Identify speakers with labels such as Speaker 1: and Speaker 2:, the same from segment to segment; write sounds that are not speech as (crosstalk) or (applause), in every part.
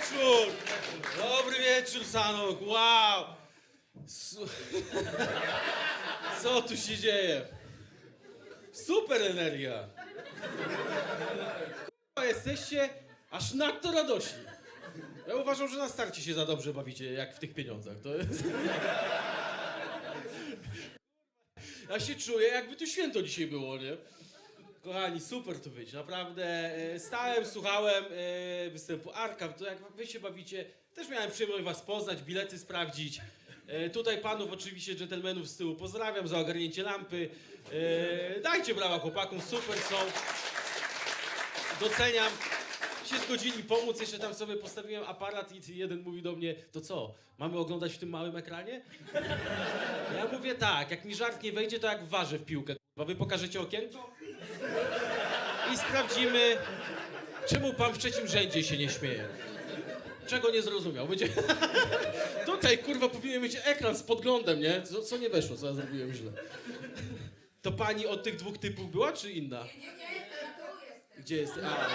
Speaker 1: wieczór! Dobry wieczór, Sanok, wow! Co tu się dzieje? Super energia! Kurwa, jesteście aż nadto radośni. Ja uważam, że na starcie się za dobrze bawicie, jak w tych pieniądzach. To jest... Ja się czuję, jakby tu święto dzisiaj było, nie? Kochani, super tu być, naprawdę. e, Stałem, słuchałem e, występu Arka, to jak wy się bawicie, też miałem przyjemność was poznać, bilety sprawdzić. E, Tutaj panów, oczywiście dżentelmenów z tyłu pozdrawiam za ogarnięcie lampy. Dajcie brawa chłopakom, super są. Doceniam. Się zgodzili pomóc, jeszcze tam sobie postawiłem aparat i jeden mówi do mnie, to co, mamy oglądać w tym małym ekranie? Ja mówię tak, jak mi żart nie wejdzie, to jak waży w piłkę. Bo wy pokażecie okienko? I sprawdzimy, czemu pan w trzecim rzędzie się nie śmieje. Czego nie zrozumiał? Będzie... (laughs) Tutaj, kurwa, powinien mieć ekran z podglądem, nie? Co, co nie weszło, co ja zrobiłem źle. To pani od tych dwóch typów była, czy inna?
Speaker 2: Nie, nie, ten tu jest.
Speaker 1: Gdzie jest? A.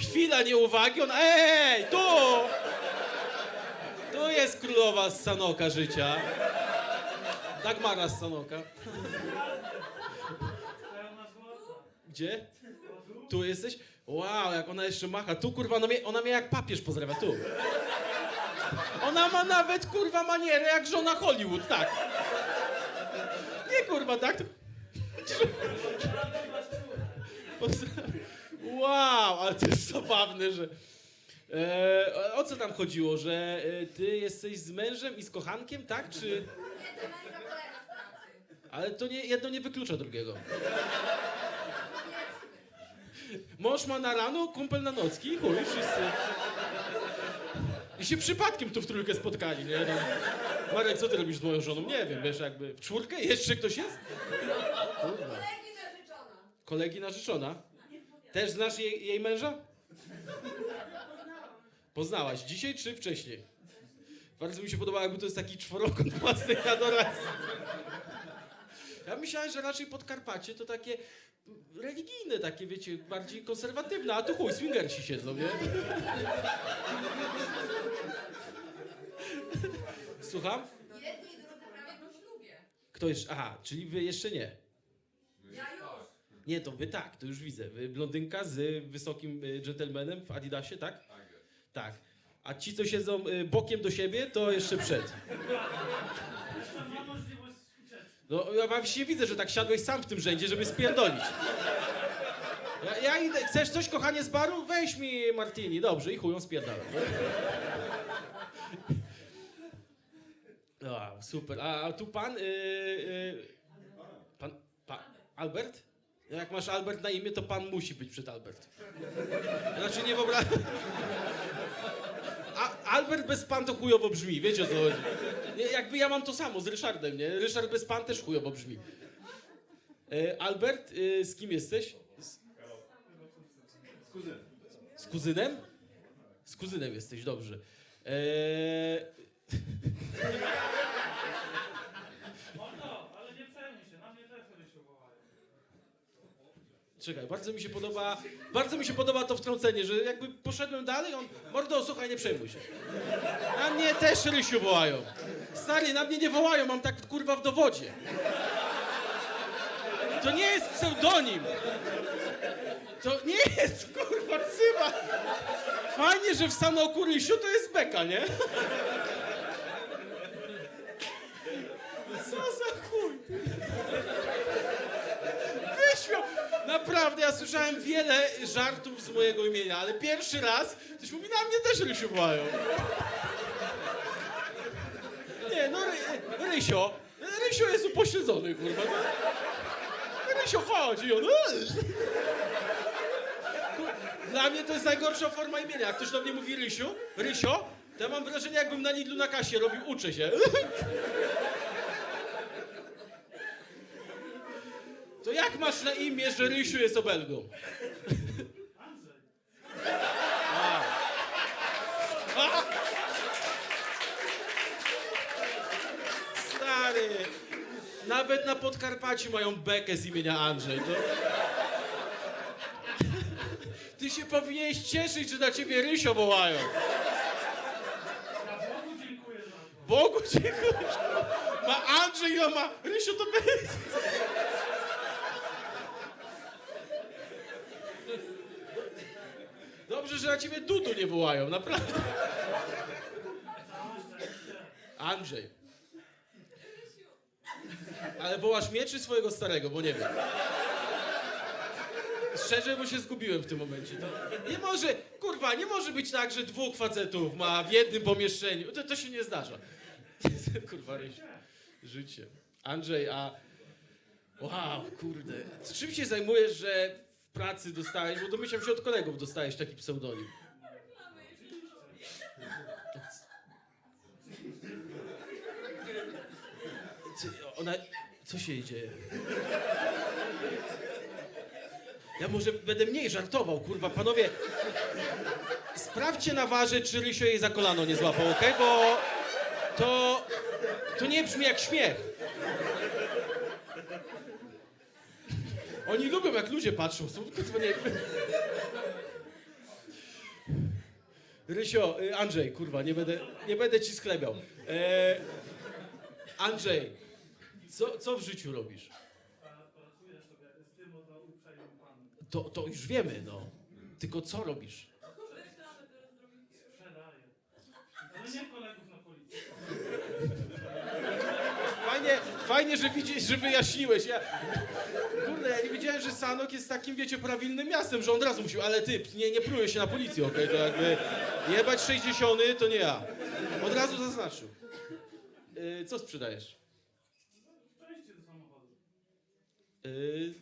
Speaker 1: Chwila nieuwagi, on... Ej, tu! Tu jest królowa z Sanoka życia. Dagmara z Sanoka. Gdzie? Tu jesteś? Wow, jak ona jeszcze macha. Tu kurwa, ona mnie, ona mnie jak papież pozdrawia, tu. Ona ma nawet kurwa manierę jak żona Hollywood, tak. Nie kurwa, tak? To... Wow, ale to jest zabawne, że. E, o co tam chodziło, że e, ty jesteś z mężem i z kochankiem, tak? Czy.
Speaker 2: Nie, to męża kolega z pracy.
Speaker 1: Ale to nie, jedno nie wyklucza drugiego. Mąż ma na rano, kumpel na nocki, chuj, wszyscy. I się przypadkiem tu w trójkę spotkali, nie? No. Marek, co ty robisz z moją żoną? Nie wiem, wiesz, jakby w czwórkę? Jeszcze ktoś jest?
Speaker 2: Kolegi narzeczona.
Speaker 1: Kolegi narzeczona? Też znasz jej, jej męża? Poznałaś. Dzisiaj czy wcześniej? Bardzo mi się podoba, jakby to jest taki czworokąt (laughs) własnej adoracji. Ja myślałem, że raczej Podkarpacie to takie religijne, takie wiecie, bardziej konserwatywne, a tu chuj, swingersi siedzą, nie? Słucham?
Speaker 2: Jedni i drudzy prawie po ślubie.
Speaker 1: Kto jeszcze? Aha, czyli wy jeszcze nie.
Speaker 2: Ja już.
Speaker 1: Nie, to wy tak, to już widzę. Wy blondynka z wysokim y, dżentelmenem w Adidasie, tak? Tak. A ci, co siedzą y, bokiem do siebie, to jeszcze przed. No, ja właśnie widzę, że tak siadłeś sam w tym rzędzie, żeby spierdolić. Ja, ja idę, chcesz coś, kochanie, z baru? Weź mi martini. Dobrze, i chują spierdalam. O, super. A, tu pan, y, y, pan, pan, Albert? Jak masz Albert na imię, to pan musi być przed Albert. Znaczy nie wyobrażam. Albert bez pan to chujowo brzmi, wiecie o co chodzi. Nie, jakby ja mam to samo z Ryszardem, nie? Ryszard bez pan też chujowo brzmi. E, Albert, e, z kim jesteś? Z,
Speaker 3: Z kuzynem.
Speaker 1: z kuzynem? Z kuzynem jesteś, dobrze. E, (laughs)
Speaker 3: Mordo, ale nie przejmuj się, na mnie też się wołają.
Speaker 1: Czekaj, bardzo mi się podoba, bardzo mi się podoba to wtrącenie, że jakby poszedłem dalej, on, mordo, słuchaj, nie przejmuj się. Na mnie też Rysiu wołają. Stary, na mnie nie wołają, mam tak kurwa w dowodzie. To nie jest pseudonim. To nie jest kurwa cyma. Fajnie, że w Sanoku Rysiu to jest beka, nie? Co za chuj? Naprawdę, ja słyszałem wiele żartów z mojego imienia, ale pierwszy raz ktoś mówi, na mnie też Rysiu wołają. Nie, no Ry, Rysio, Rysio jest upośledzony, kurwa. Rysio chodzi, on... Dla mnie to jest najgorsza forma imienia. Jak ktoś do mnie mówi Rysiu, Rysio, to ja mam wrażenie, jakbym na Lidlu na kasie robił, uczę się. To jak masz na imię, że Rysiu jest obelgą?
Speaker 3: Andrzej.
Speaker 1: Stary, nawet na Podkarpaciu mają bekę z imienia Andrzej. To... Ty się powinieneś cieszyć, że na ciebie Rysio wołają.
Speaker 3: Bogu dziękuję.
Speaker 1: Ma Andrzej, a ma Rysio to bez. Dobrze, że na ciebie Dudu nie wołają, naprawdę. Andrzej. Ale wołasz mnie czy swojego starego, bo nie wiem. Szczerze, bo się zgubiłem w tym momencie. Nie może, kurwa, nie może być tak, że dwóch facetów ma w jednym pomieszczeniu. To, to się nie zdarza. (laughs) Kurwa. Życie. Andrzej, a... Wow, kurde. Czym się zajmujesz, że pracy dostałeś, bo domyślam się od kolegów dostałeś taki pseudonim. Ty, Ona... Co się dzieje? Ja może będę mniej żartował, kurwa, panowie. Sprawdźcie na warze, czy Rysio jej za kolano nie złapał, okej? Bo to... To nie brzmi jak śmiech. Oni lubią, jak ludzie patrzą. Są, nie... Rysio, y, Andrzej, kurwa, nie będę, nie będę ci sklebiał. E, Andrzej, co, co w życiu robisz?
Speaker 3: Pracuję sobie z tym oto uprzejmym panem.
Speaker 1: To, to już wiemy, no. Tylko co robisz?
Speaker 3: Sprzedaję. Ale nie kolegów na policji.
Speaker 1: Fajnie, że, widzisz, że wyjaśniłeś. Ja, kurde, ja nie wiedziałem, że Sanok jest takim, wiecie, prawilnym miastem, że on od razu musiał, ale ty, nie, nie pruje się na policję, okej? To jakby jebać 60 to nie ja. Od razu zaznaczył. Y, co sprzedajesz?
Speaker 3: Części do samochodu.
Speaker 1: Y,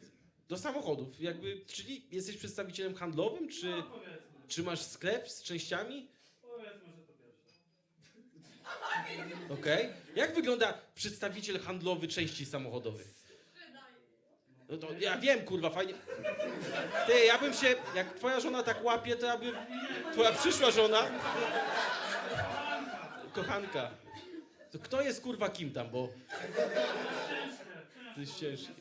Speaker 1: do samochodów, jakby, czyli jesteś przedstawicielem handlowym, czy,
Speaker 3: No powiedzmy.
Speaker 1: czy masz sklep z częściami?
Speaker 3: Powiedzmy, że to pierwsze.
Speaker 1: Okej. Jak wygląda przedstawiciel handlowy części samochodowych? No to ja wiem, kurwa, fajnie. Ty, ja bym się, jak twoja żona tak łapie, to ja bym, twoja przyszła żona, kochanka, to kto jest kurwa kim tam, bo to jest ciężkie.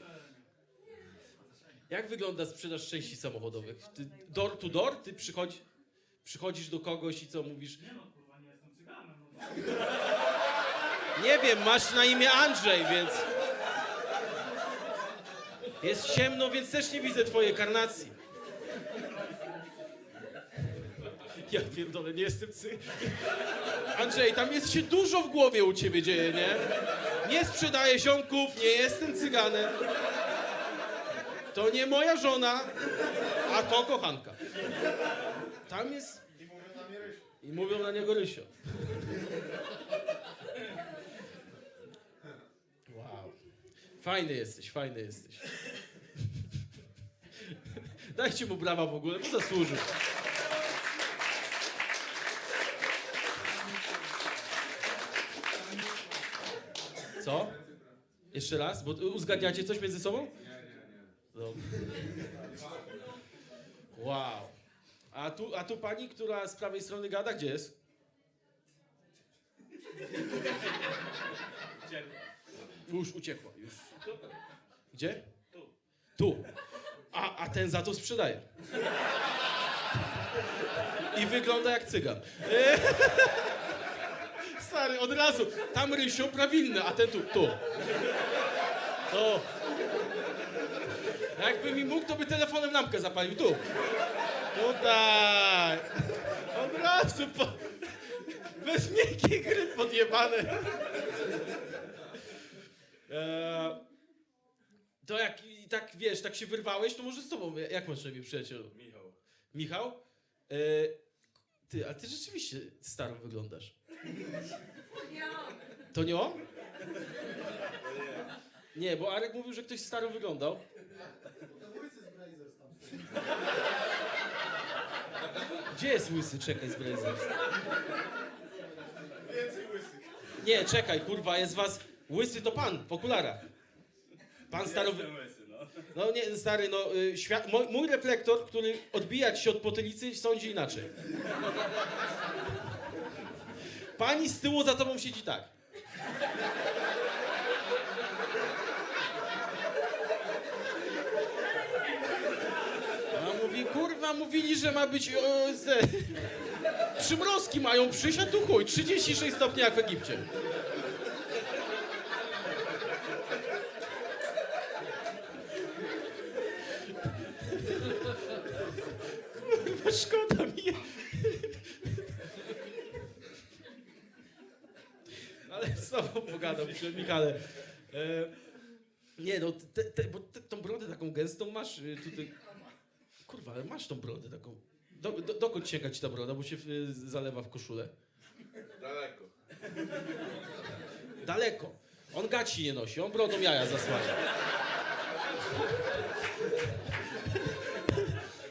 Speaker 1: Jak wygląda sprzedaż części samochodowych? Ty door to door? Ty przychodzi, przychodzisz do kogoś i co mówisz?
Speaker 3: Nie no, kurwa, nie jestem cyganem. No.
Speaker 1: Nie wiem, masz na imię Andrzej, więc. Jest ciemno, więc też nie widzę twojej karnacji. Ja pierdolę, nie jestem cy... Andrzej, tam jest się dużo w głowie u ciebie dzieje, nie? Nie sprzedaję ziomków, nie jestem cyganem. To nie moja żona, a to kochanka. Tam jest... I mówią na niego Rysio. Wow. Fajny jesteś, fajny jesteś. Dajcie mu brawa w ogóle, bo zasłużył. Co? Jeszcze raz? Bo uzgadniacie coś między sobą? Nie, nie, nie. Wow. A tu, a tu pani, która z prawej strony gada, gdzie jest? Już uciekła, już. Gdzie?
Speaker 3: Tu.
Speaker 1: Tu. A, a ten za to sprzedaje. I wygląda jak cygan. (laughs) Stary, od razu. Tam Rysio prawilny, a ten tu. Tu. To. Jakby mi mógł, to by telefonem lampkę zapalił. Tu. Tutaj. Od razu po... (laughs) Bez miękkiej gry podjebane. Eee, (laughs) to jak i tak wiesz, tak się wyrwałeś, to może z tobą. Jak masz na imię przyjacielu?
Speaker 4: Michał.
Speaker 1: Michał? Eee, ty, ale ty rzeczywiście staro wyglądasz. To nie on? Nie, bo Arek mówił, że ktoś staro wyglądał. Gdzie jest łysy? Czekaj, z Blazers.
Speaker 4: Więcej łysych.
Speaker 1: Nie, czekaj, kurwa, jest was... Łysy to pan, w okularach. Pan
Speaker 4: stanowi... No
Speaker 1: nie, stary, no y, świat... mój, mój reflektor, który odbijać się od potylicy, sądzi inaczej. Pani z tyłu za tobą siedzi tak. A mówi, kurwa, mówili, że ma być... O, ze... Przymrozki mają przyjść, tu chuj, 36 stopni jak w Egipcie. Szkoda mi. Ale z tobą pogadam przy Michale. E, nie no, te, te, bo te, tą brodę taką gęstą masz y, tutaj. Kurwa, ale masz tą brodę taką. Do, do, dokąd sięga ci ta broda, bo się y, zalewa w koszulę?
Speaker 4: Daleko.
Speaker 1: Daleko. On gaci nie nosi, on brodą jaja zasłania.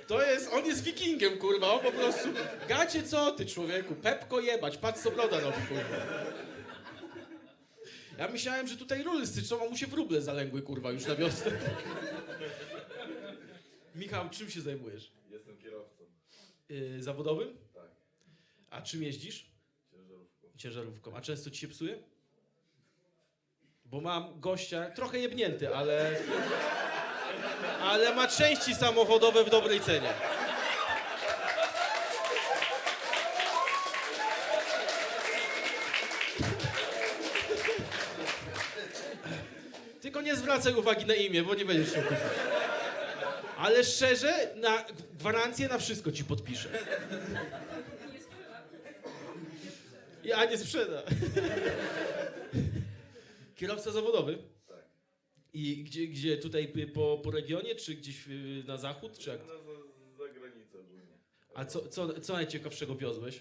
Speaker 1: To jest, on jest wikingiem, kurwa, on po prostu... Gacie co ty, człowieku? Pepko jebać, patrz co broda robi, kurwa. Ja myślałem, że tutaj rury styczą, a mu się wróble zalęgły, kurwa, już na wiosnę. Michał, czym się zajmujesz?
Speaker 4: Jestem kierowcą.
Speaker 1: Yy, zawodowym?
Speaker 4: Tak.
Speaker 1: A czym jeździsz?
Speaker 4: Ciężarówką.
Speaker 1: ciężarówką. A często ci się psuje? Bo mam gościa, trochę jebnięty, ale. Ale ma części samochodowe w dobrej cenie. Tylko nie zwracaj uwagi na imię, bo nie będziesz się kupić. Ale szczerze, na gwarancję na wszystko ci podpiszę. Ja nie sprzeda. Kierowca zawodowy? I gdzie, gdzie tutaj po, po regionie, czy gdzieś y, na zachód, czy jak?
Speaker 4: No za, za granicę ogólnie.
Speaker 1: A co, co, co najciekawszego wiozłeś?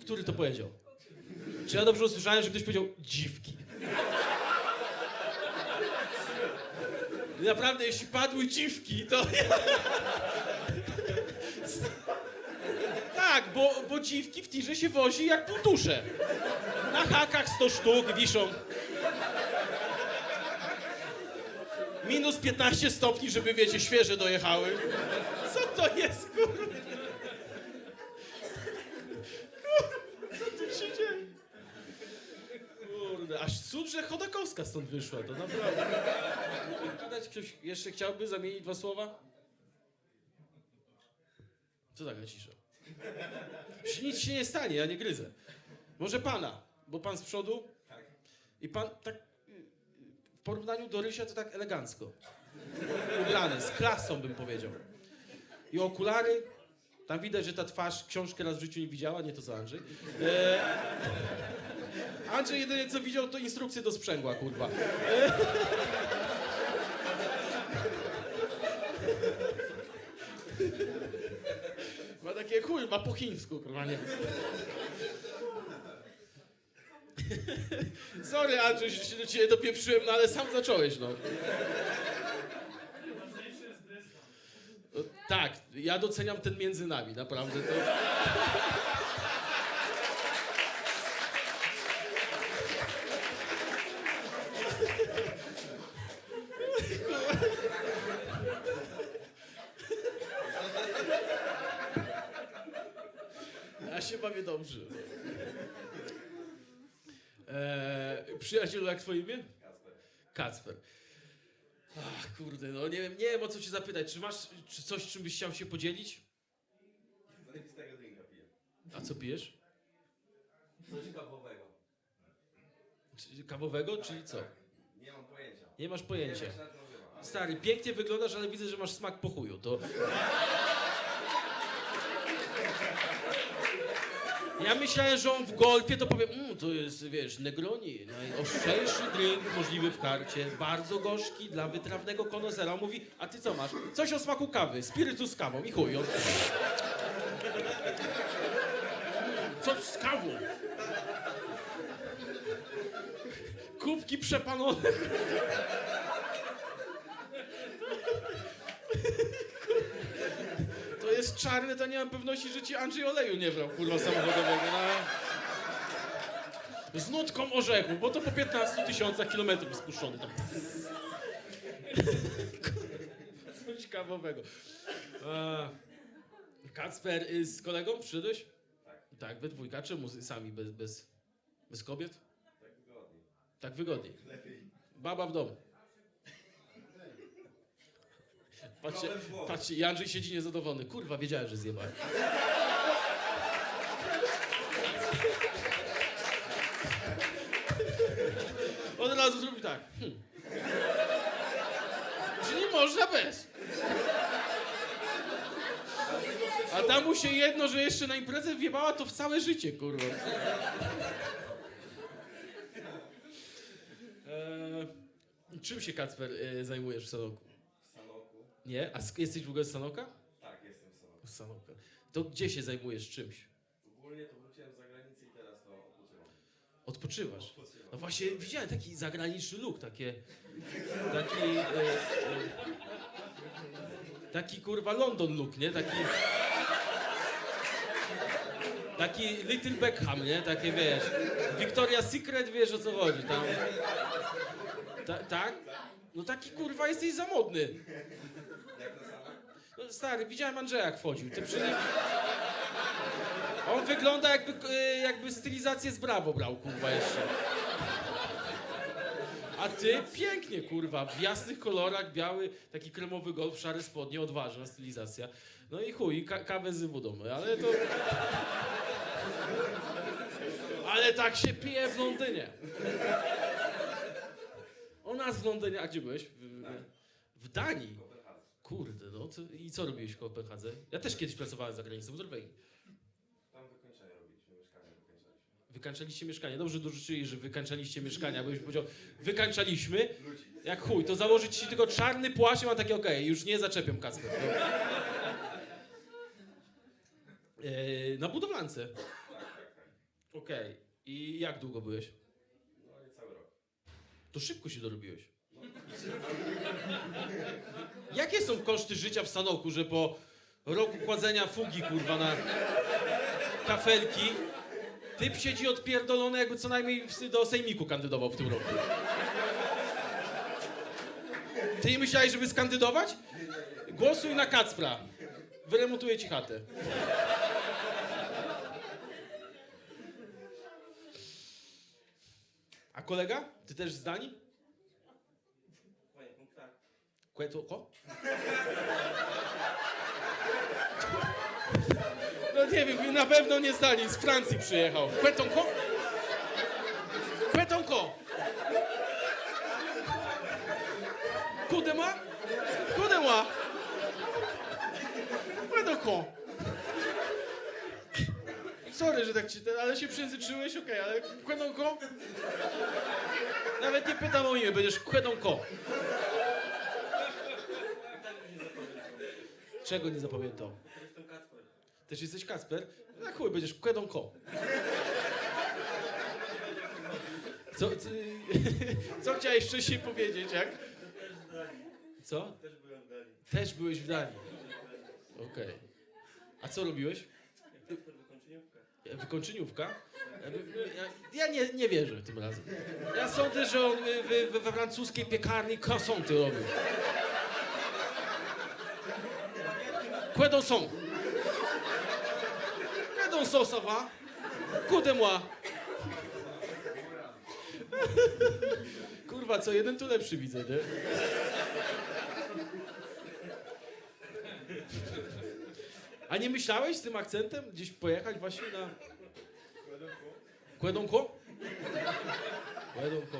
Speaker 1: Który to powiedział? Czy ja dobrze usłyszałem, że ktoś powiedział dziwki? Naprawdę, jeśli padły dziwki, to... Tak, bo, bo dziwki w tirze się wozi jak półtusze. Na hakach 100 sztuk wiszą. Minus 15 stopni, żeby wiecie, świeże dojechały. Co to jest, kurwa? Co tu się dzieje? Kurde, aż cud, że Chodakowska stąd wyszła, to naprawdę. Gadać ktoś jeszcze chciałby zamienić dwa słowa? Co taka cisza? Nic się nie stanie, ja nie gryzę. Może pana, bo pan z przodu? I pan tak w porównaniu do Rysia to tak elegancko. Ubrany, z klasą bym powiedział. I okulary, tam widać, że ta twarz książkę raz w życiu nie widziała, nie to co Andrzej. E... Andrzej jedynie co widział to instrukcję do sprzęgła, kurwa. E... Ma ma po chińsku, kurwa, nie Sorry Andrzej, że się do ciebie dopieprzyłem, no ale sam zacząłeś, no. No tak, ja doceniam ten między nami, naprawdę. To... Ja się bawię dobrze. Eee, przyjacielu, jak twoje imię?
Speaker 4: Kasper.
Speaker 1: Kacper. Ach, kurde, no nie wiem, nie wiem o co cię zapytać. Czy masz czy coś, czym byś chciał się podzielić?
Speaker 4: Zajebistego drinka piję.
Speaker 1: A co pijesz?
Speaker 4: Coś kawowego.
Speaker 1: Czy- Kawowego, czyli co?
Speaker 4: Nie mam pojęcia.
Speaker 1: Nie masz
Speaker 4: Nie
Speaker 1: pojęcia.
Speaker 4: wiem, jak się tak nazywa, ale-
Speaker 1: Stary, pięknie wyglądasz, ale widzę, że masz smak po chuju. To... Ja myślałem, że on w golfie to powie, mmm, to jest, wiesz, Negroni, najostrzejszy drink możliwy w karcie, bardzo gorzki dla wytrawnego konosera. On mówi, a ty co masz? Coś o smaku kawy, spirytus z kawą i chuj. Coś z kawą. Kubki przepalone. Jest czarne, to nie mam pewności, że ci Andrzej oleju nie brał, kurwa, samochodowego. No. Z nutką orzechu, bo to po 15 tysiącach kilometrów spuszczony tam. (laughs) Coś kawowego. A, Kacper, y, z kolegą przyszedłeś?
Speaker 4: Tak.
Speaker 1: Tak, we dwójka. Czemu sami, bez, bez, bez kobiet?
Speaker 4: Tak wygodniej.
Speaker 1: Tak wygodniej.
Speaker 4: Lepiej.
Speaker 1: Baba w domu. Patrzcie, patrzcie, i Andrzej siedzi niezadowolony. Kurwa, wiedziałem, że zjebałem. Od razu zrobi tak. Hmm. Czy nie można bez? A tam mu się jedno, że jeszcze na imprezę wjebała, to w całe życie, kurwa. Eee, czym się, Kacper, e, zajmujesz w Sanoku? Nie? A sk- jesteś w ogóle z Sanoka?
Speaker 4: Tak, jestem.
Speaker 1: Z Sanoka. To gdzie się zajmujesz czymś?
Speaker 4: Ogólnie to wróciłem z zagranicy i teraz to odpoczywam.
Speaker 1: Odpoczywasz?
Speaker 4: Odpoczywam.
Speaker 1: No właśnie widziałem taki zagraniczny look, takie... Taki... E, e, taki kurwa London look, nie? Taki... Taki Little Beckham, nie? Takie wiesz... Victoria's Secret, wiesz o co chodzi, tam... Ta, tak? No taki kurwa jesteś za modny.
Speaker 4: Jak na salach?
Speaker 1: No, stary, widziałem Andrzeja jak wchodził. Ty przy nim... On wygląda jakby, e, jakby stylizację z Brawo brał, kurwa, jeszcze. A ty pięknie, kurwa, w jasnych kolorach, biały, taki kremowy golf, szare spodnie, odważna stylizacja. No i chuj, ka kawę z wodą, ale to... Ale tak się pije w Londynie. U nas w Londynie, a gdzie byłeś? W, w Danii. Kurde, no to i co robiłeś w Kopenhadze? Ja też kiedyś pracowałem za granicą w Norwegii.
Speaker 4: Tam wykończenie robiliśmy, mieszkanie wykończaliśmy.
Speaker 1: Wykańczaliście mieszkanie. Dobrze dorzucili, że wykańczaliście mieszkania, bo już powiedział, wykańczaliśmy, jak chuj, to założyć ci tylko czarny płaszcz i mam takie, okej, już nie zaczepiam Kacper. No. Eee, na budowlance.
Speaker 4: Tak, tak, tak.
Speaker 1: Okej. I jak długo byłeś?
Speaker 4: No nie cały rok.
Speaker 1: To szybko się dorobiłeś. Jakie są koszty życia w Sanoku, że po roku kładzenia fugi, kurwa, na kafelki, typ siedzi odpierdolony, jakby co najmniej do sejmiku kandydował w tym roku. Ty myślałeś, żeby skandydować? Głosuj na Kacpra. Wyremontuję ci chatę. A kolega? Ty też z Danii? Kweto, ko? No nie wiem, na pewno nie z z Francji przyjechał. Kwetonko? Kwetonko! Kudema? Kudema! Kwetonko! Sorry, że tak ci, ale się przejęzyczyłeś, okej, ale kwetonko? Nawet nie pytam o imię, będziesz kwetonko. Czego nie zapamiętał?
Speaker 4: Jestem Kacper.
Speaker 1: Też jesteś Kasper? Na chuj, będziesz kłedą Co, co, (laughs) co chciałeś wcześniej powiedzieć, jak? Co?
Speaker 4: Też byłem w Danii.
Speaker 1: Też byłeś w Danii. Okej. A co robiłeś?
Speaker 4: Wykończeniówkę.
Speaker 1: Wykończeniówka? Ja, nie, nie wierzę tym razem. Ja sądzę, że on we, we, we francuskiej piekarni croissanty robił. Są. Kłedą są, ça va? Kudę moi. Kurwa, co jeden tu lepszy widzę, nie? A nie myślałeś z tym akcentem gdzieś pojechać właśnie na... Kłedonko? Kłedonko.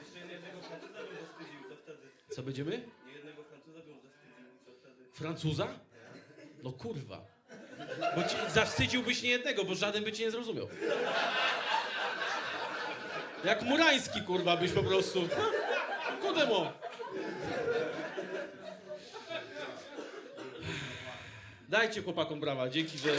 Speaker 4: Jeszcze jednego Francuza bym zawstydził, co wtedy?
Speaker 1: Co będziemy?
Speaker 4: Nie jednego Francuza bym zawstydził, co wtedy?
Speaker 1: Francuza? No kurwa. Bo ci, zawstydziłbyś nie jednego, bo żaden by cię nie zrozumiał. Jak Murański, kurwa, byś po prostu... Kudemo. Dajcie chłopakom brawa. Dzięki, że...